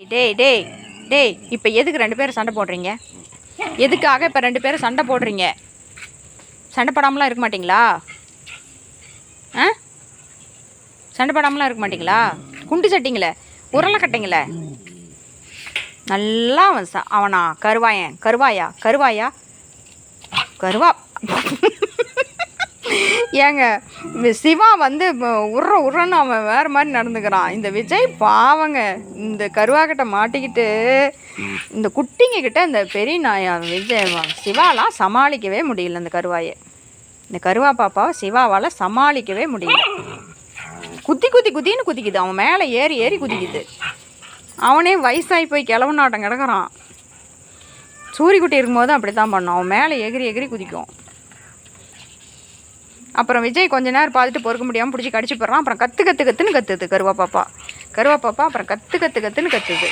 டேய் டேய் டேய் இப்போ எதுக்கு ரெண்டு பேரும் சண்டை போடுறீங்க? எதுக்காக இப்போ ரெண்டு பேரும் சண்டை போடுறீங்க? சண்டை போடாமலாம் இருக்க மாட்டிங்களா? ஆ? சண்டை போடாமலாம் இருக்க மாட்டிங்களா? குண்டு சட்டிங்களே உரளக்கட்டைங்களே நல்லா அவன் ச அவனா கருவாயன் கருவாயா கருவாயா? கருவா. ஏங்க சிவா வந்து உர்ற உர்றன்னு அவன் வேறு மாதிரி நடந்துக்கிறான். இந்த விஜய் பாவங்க இந்த கருவாக்கிட்ட மாட்டிக்கிட்டு இந்த குட்டிங்க கிட்ட இந்த பெரிய நாயா விஜய் சிவாலாம் சமாளிக்கவே முடியல இந்த கருவாயை. இந்த கருவா பாப்பாவை சிவாவால் சமாளிக்கவே முடியல. குத்தி குத்தி குத்தின்னு குதிக்குது. அவன் மேலே ஏறி ஏறி குதிக்குது. அவனே வயசாகி போய் கிளவனாட்டம் கிடக்குறான். சூரியக்குட்டி இருக்கும்போது அப்படி தான் பண்ணான் அவன் மேலே எகிரி எகிரி குதிக்கும். அப்புறம் விஜய் கொஞ்ச நேரம் பார்த்துட்டு பொறுக்க முடியாமல் பிடிச்சி கடிச்சு போடுறான் அப்புறம் கற்று கற்று கற்றுன்னு கத்துது கருவா பாப்பா கருவா பாப்பா அப்புறம் கற்று கற்று கத்துன்னு கத்துது.